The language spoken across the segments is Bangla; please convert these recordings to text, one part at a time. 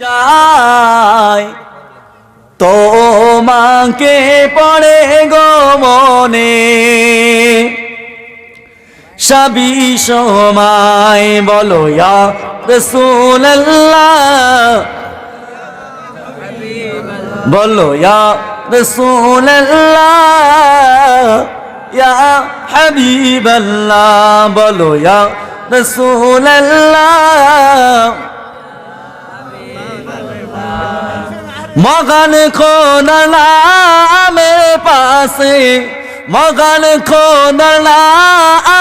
যায়। তোমাকে পড়ে গো মনে সবই সময় বলো রসুল্লাহ বলো রসুল্লাহ হাবিবাল্লাহ। বলো রসুল্লাহ মগন কোন মেরে পাশে, মগন কোন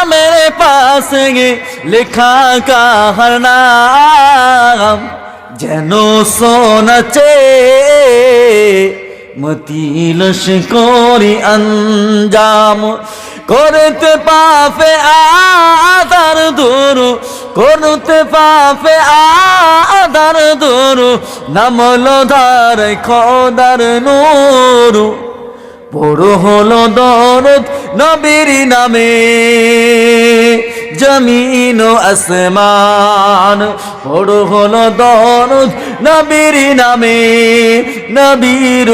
মেরে পাশে লিখা কাহার নাম যেন সোনাচে মতিলস করি অঞ্জাম করতে পাপে আদার দূর করতে পাপে আদার দূর? নামল ধার, খোদার নূর। বড় হলো দরদ নবীর নামে। জমিন আসমান। বড় হলো দরদ নবীর নামে। নবীর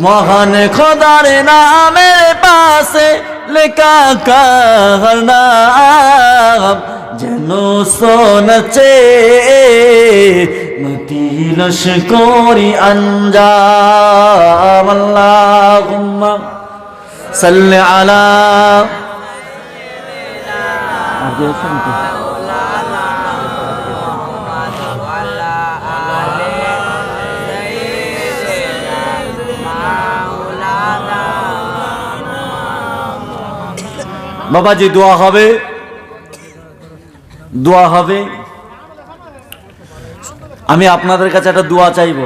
মহান খোদার নামের পাশে লেখা কার নাম যেন সোনচে মতিলস করি আঞ্জাম আল্লাহুম্মা সাল্লি আলা বাবাজি দোয়া হবে? দোয়া হবে? আমি আপনাদের কাছে একটা দোয়া চাইব।